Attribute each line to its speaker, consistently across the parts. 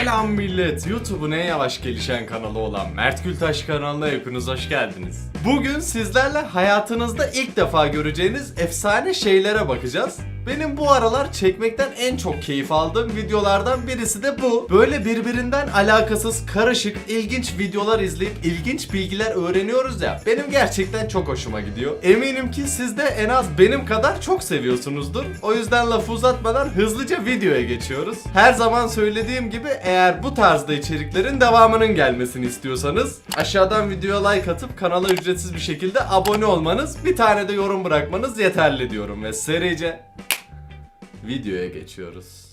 Speaker 1: Selam millet. YouTube'un en yavaş gelişen kanalı olan Mert Gültaş kanalına hepiniz hoş geldiniz. Bugün sizlerle hayatınızda ilk defa göreceğiniz efsane şeylere bakacağız. Benim bu aralar çekmekten en çok keyif aldığım videolardan birisi de bu. Böyle birbirinden alakasız, karışık, ilginç videolar izleyip ilginç bilgiler öğreniyoruz ya. Benim gerçekten çok hoşuma gidiyor. Eminim ki siz de en az benim kadar çok seviyorsunuzdur. O yüzden lafı uzatmadan hızlıca videoya geçiyoruz. Her zaman söylediğim gibi eğer bu tarzda içeriklerin devamının gelmesini istiyorsanız aşağıdan videoya like atıp kanala ücretsiz bir şekilde abone olmanız, bir tane de yorum bırakmanız yeterli diyorum ve serice videoya geçiyoruz.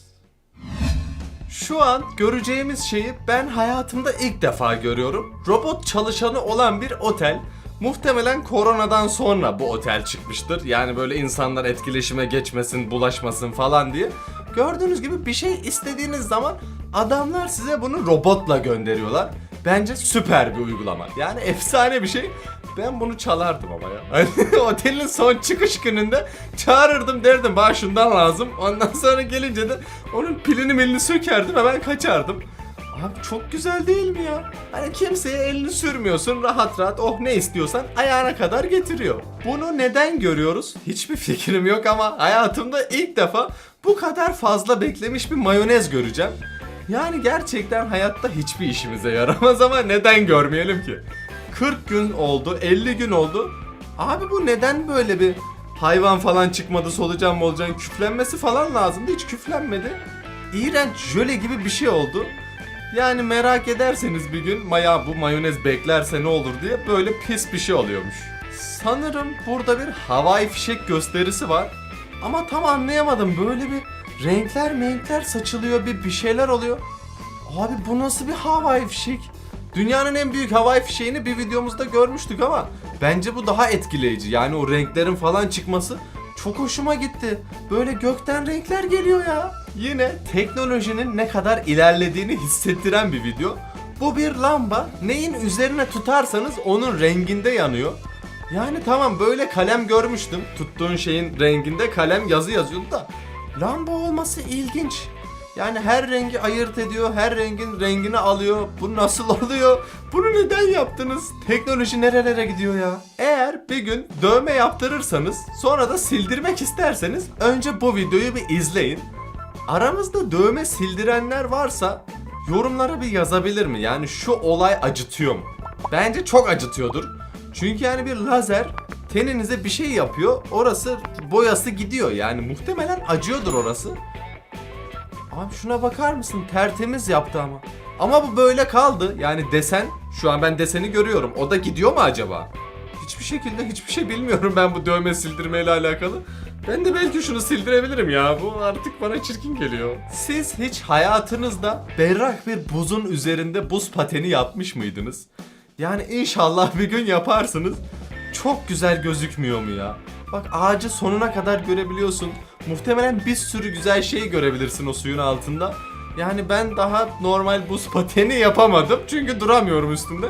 Speaker 1: Şu an göreceğimiz şeyi ben hayatımda ilk defa görüyorum. Robot çalışanı olan bir otel. Muhtemelen koronadan sonra bu otel çıkmıştır. Yani böyle insanlar etkileşime geçmesin, bulaşmasın falan diye. Gördüğünüz gibi bir şey istediğiniz zaman adamlar size bunu robotla gönderiyorlar. Bence süper bir uygulama. Yani efsane bir şey. Ben bunu çalardım ama ya. Hani otelin son çıkış gününde çağırırdım derdim bana şundan lazım. Ondan sonra gelince de onun pilini milini sökerdim hemen kaçardım. Abi çok güzel değil mi ya? Hani kimseye elini sürmüyorsun rahat rahat oh ne istiyorsan ayağına kadar getiriyor. Bunu neden görüyoruz? Hiçbir fikrim yok ama hayatımda ilk defa bu kadar fazla beklemiş bir mayonez göreceğim. Yani gerçekten hayatta hiçbir işimize yaramaz ama neden görmeyelim ki? 40 gün oldu, 50 gün oldu. Abi bu neden böyle bir hayvan falan çıkmadı solucan molucan küflenmesi falan lazımdı. Hiç küflenmedi. İğrenç jöle gibi bir şey oldu. Yani merak ederseniz bir gün maya bu mayonez beklerse ne olur diye böyle pis bir şey oluyormuş. Sanırım burada bir havai fişek gösterisi var. Ama tam anlayamadım. Böyle bir renkler menkler saçılıyor bir bir şeyler oluyor. Abi bu nasıl bir havai fişek? Dünyanın en büyük havai fişeğini bir videomuzda görmüştük ama bence bu daha etkileyici. Yani o renklerin falan çıkması çok hoşuma gitti. Böyle gökten renkler geliyor ya. Yine teknolojinin ne kadar ilerlediğini hissettiren bir video. Bu bir lamba. Neyin üzerine tutarsanız onun renginde yanıyor. Yani tamam böyle kalem görmüştüm. Tuttuğun şeyin renginde kalem yazı yazıyordu da lamba olması ilginç. Yani her rengi ayırt ediyor, her rengin rengini alıyor. Bu nasıl oluyor? Bunu neden yaptınız? Teknoloji nerelere gidiyor ya? Eğer bir gün dövme yaptırırsanız, sonra da sildirmek isterseniz önce bu videoyu bir izleyin. Aramızda dövme sildirenler varsa yorumlara bir yazabilir mi? Yani şu olay acıtıyor mu? Bence çok acıtıyordur. Çünkü yani bir lazer teninize bir şey yapıyor. Orası boyası gidiyor. Yani muhtemelen acıyordur orası. Abi şuna bakar mısın? Tertemiz yaptı ama. Ama bu böyle kaldı. Yani desen, şu an ben deseni görüyorum. O da gidiyor mu acaba? Hiçbir şekilde hiçbir şey bilmiyorum ben bu dövme sildirmeyle alakalı. Ben de belki şunu sildirebilirim ya. Bu artık bana çirkin geliyor. Siz hiç hayatınızda berrak bir buzun üzerinde buz pateni yapmış mıydınız? Yani inşallah bir gün yaparsınız. Çok güzel gözükmüyor mu ya? Bak ağacı sonuna kadar görebiliyorsun. Muhtemelen bir sürü güzel şey görebilirsin o suyun altında. Yani ben daha normal buz pateni yapamadım çünkü duramıyorum üstünde.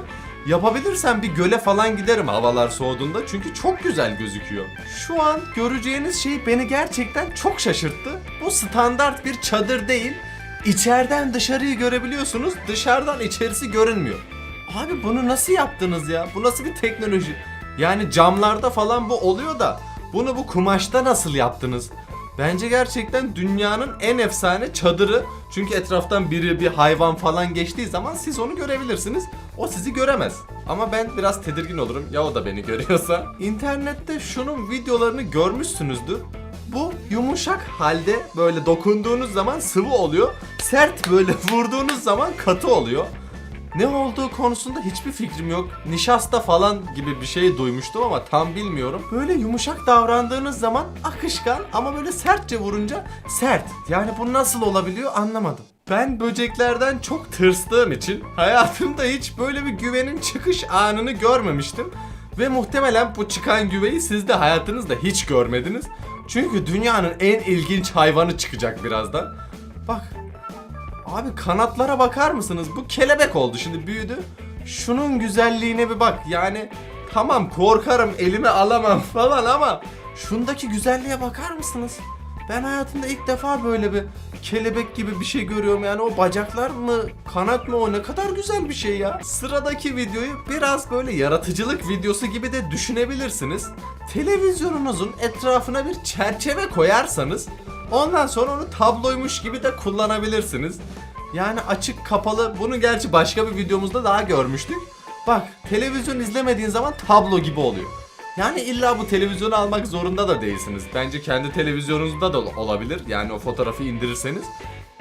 Speaker 1: Yapabilirsem bir göle falan giderim havalar soğuduğunda çünkü çok güzel gözüküyor. Şu an göreceğiniz şey beni gerçekten çok şaşırttı. Bu standart bir çadır değil. İçeriden dışarıyı görebiliyorsunuz, dışarıdan içerisi görünmüyor. Abi bunu nasıl yaptınız ya? Bu nasıl bir teknoloji? Yani camlarda falan bu oluyor da bunu bu kumaşta nasıl yaptınız? Bence gerçekten dünyanın en efsane çadırı. Çünkü etraftan biri bir hayvan falan geçtiği zaman siz onu görebilirsiniz. O sizi göremez. Ama ben biraz tedirgin olurum ya o da beni görüyorsa. İnternette şunun videolarını görmüşsünüzdür. Bu yumuşak halde böyle dokunduğunuz zaman sıvı oluyor. Sert böyle vurduğunuz zaman katı oluyor. Ne olduğu konusunda hiçbir fikrim yok. Nişasta falan gibi bir şey duymuştum ama tam bilmiyorum. Böyle yumuşak davrandığınız zaman akışkan ama böyle sertçe vurunca sert. Yani bu nasıl olabiliyor anlamadım. Ben böceklerden çok tırstığım için hayatımda hiç böyle bir güvenin çıkış anını görmemiştim. Ve muhtemelen bu çıkan güveyi siz de hayatınızda hiç görmediniz. Çünkü dünyanın en ilginç hayvanı çıkacak birazdan. Bak Abi kanatlara bakar mısınız? Bu kelebek oldu şimdi büyüdü. Şunun güzelliğine bir bak. Yani tamam korkarım elime alamam falan ama şundaki güzelliğe bakar mısınız? Ben hayatımda ilk defa böyle bir kelebek gibi bir şey görüyorum. Yani o bacaklar mı, kanat mı o ne kadar güzel bir şey ya. Sıradaki videoyu biraz böyle yaratıcılık videosu gibi de düşünebilirsiniz. Televizyonunuzun etrafına bir çerçeve koyarsanız ondan sonra onu tabloymuş gibi de kullanabilirsiniz. Yani açık kapalı bunu gerçi başka bir videomuzda daha görmüştük. Bak televizyon izlemediğin zaman tablo gibi oluyor. Yani illa bu televizyonu almak zorunda da değilsiniz. Bence kendi televizyonunuzda da olabilir. Yani o fotoğrafı indirirseniz.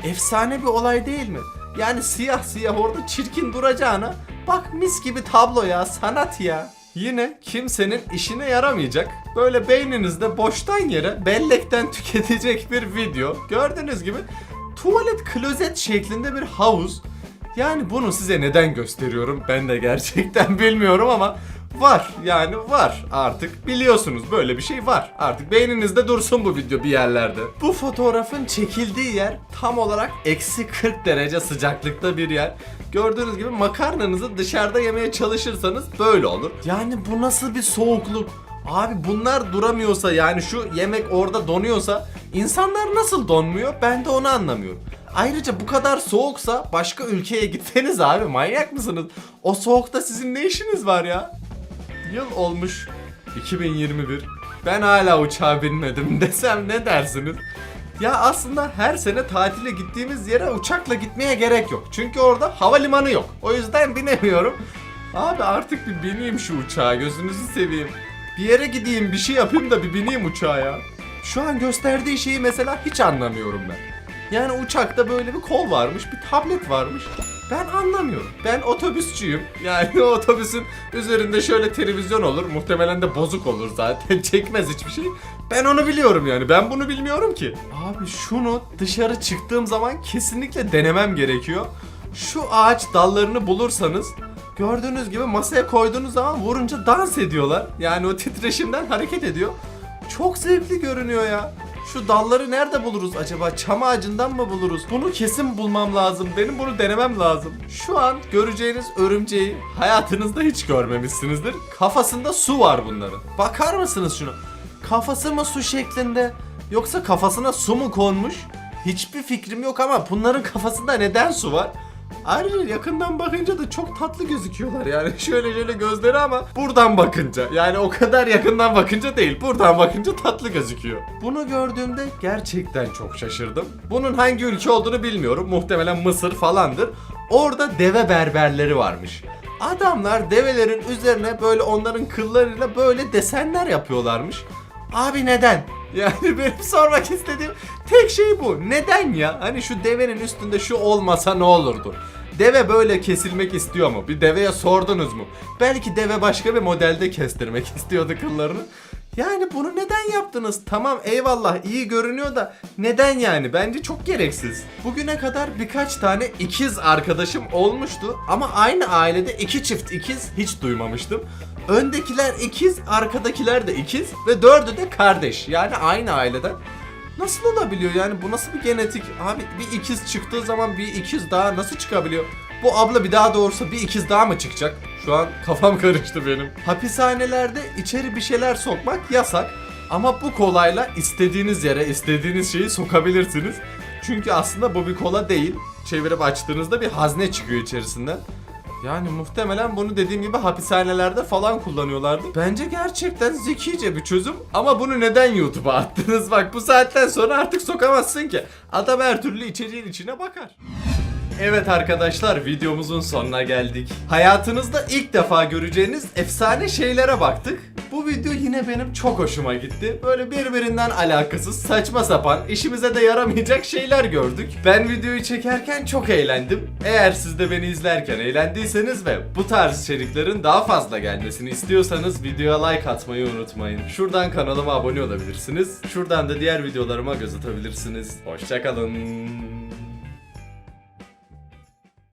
Speaker 1: Efsane bir olay değil mi? Yani siyah siyah orada çirkin duracağına bak mis gibi tablo ya sanat ya. Yine kimsenin işine yaramayacak. Böyle beyninizde boştan yere bellekten tüketecek bir video. Gördüğünüz gibi tuvalet klozet şeklinde bir havuz. Yani bunu size neden gösteriyorum ben de gerçekten bilmiyorum ama var yani var artık biliyorsunuz böyle bir şey var. Artık beyninizde dursun bu video bir yerlerde. Bu fotoğrafın çekildiği yer tam olarak eksi 40 derece sıcaklıkta bir yer. Gördüğünüz gibi makarnanızı dışarıda yemeye çalışırsanız böyle olur. Yani bu nasıl bir soğukluk? Abi bunlar duramıyorsa yani şu yemek orada donuyorsa insanlar nasıl donmuyor ben de onu anlamıyorum. Ayrıca bu kadar soğuksa başka ülkeye gitseniz abi manyak mısınız? O soğukta sizin ne işiniz var ya? Yıl olmuş 2021. Ben hala uçağa binmedim desem ne dersiniz? Ya aslında her sene tatile gittiğimiz yere uçakla gitmeye gerek yok. Çünkü orada havalimanı yok. O yüzden binemiyorum. Abi artık bir bineyim şu uçağa gözünüzü seveyim. Bir yere gideyim bir şey yapayım da bir bineyim uçağa ya. Şu an gösterdiği şeyi mesela hiç anlamıyorum ben. Yani uçakta böyle bir kol varmış, bir tablet varmış. Ben anlamıyorum. Ben otobüsçüyüm. Yani otobüsün üzerinde şöyle televizyon olur. Muhtemelen de bozuk olur zaten. Çekmez hiçbir şey. Ben onu biliyorum yani. Ben bunu bilmiyorum ki. Abi şunu dışarı çıktığım zaman kesinlikle denemem gerekiyor. Şu ağaç dallarını bulursanız gördüğünüz gibi masaya koyduğunuz zaman vurunca dans ediyorlar. Yani o titreşimden hareket ediyor. Çok zevkli görünüyor ya. Şu dalları nerede buluruz acaba? Çam ağacından mı buluruz? Bunu kesin bulmam lazım. Benim bunu denemem lazım. Şu an göreceğiniz örümceği hayatınızda hiç görmemişsinizdir. Kafasında su var bunların. Bakar mısınız şunu? Kafası mı su şeklinde? Yoksa kafasına su mu konmuş? Hiçbir fikrim yok ama bunların kafasında neden su var? Ayrıca yakından bakınca da çok tatlı gözüküyorlar yani şöyle şöyle gözleri ama buradan bakınca yani o kadar yakından bakınca değil buradan bakınca tatlı gözüküyor. Bunu gördüğümde gerçekten çok şaşırdım. Bunun hangi ülke olduğunu bilmiyorum muhtemelen Mısır falandır. Orada deve berberleri varmış. Adamlar develerin üzerine böyle onların kıllarıyla böyle desenler yapıyorlarmış. Abi neden? Yani benim sormak istediğim tek şey bu. Neden ya? Hani şu devenin üstünde şu olmasa ne olurdu? Deve böyle kesilmek istiyor mu? Bir deveye sordunuz mu? Belki deve başka bir modelde kestirmek istiyordu kıllarını. Yani bunu neden yaptınız? Tamam eyvallah iyi görünüyor da neden yani? Bence çok gereksiz. Bugüne kadar birkaç tane ikiz arkadaşım olmuştu ama aynı ailede iki çift ikiz hiç duymamıştım. Öndekiler ikiz, arkadakiler de ikiz ve dördü de kardeş. Yani aynı aileden. Nasıl olabiliyor yani bu nasıl bir genetik? Abi bir ikiz çıktığı zaman bir ikiz daha nasıl çıkabiliyor? Bu abla bir daha doğursa bir ikiz daha mı çıkacak? Şu an kafam karıştı benim. Hapishanelerde içeri bir şeyler sokmak yasak. Ama bu kolayla istediğiniz yere istediğiniz şeyi sokabilirsiniz. Çünkü aslında bu bir kola değil. Çevirip açtığınızda bir hazne çıkıyor içerisinden. Yani muhtemelen bunu dediğim gibi hapishanelerde falan kullanıyorlardı. Bence gerçekten zekice bir çözüm. Ama bunu neden YouTube'a attınız? Bak bu saatten sonra artık sokamazsın ki. Adam her türlü içeceğin içine bakar. Evet arkadaşlar videomuzun sonuna geldik. Hayatınızda ilk defa göreceğiniz efsane şeylere baktık. Bu video yine benim çok hoşuma gitti. Böyle birbirinden alakasız, saçma sapan, işimize de yaramayacak şeyler gördük. Ben videoyu çekerken çok eğlendim. Eğer siz de beni izlerken eğlendiyseniz ve bu tarz içeriklerin daha fazla gelmesini istiyorsanız videoya like atmayı unutmayın. Şuradan kanalıma abone olabilirsiniz. Şuradan da diğer videolarıma göz atabilirsiniz. Hoşçakalın.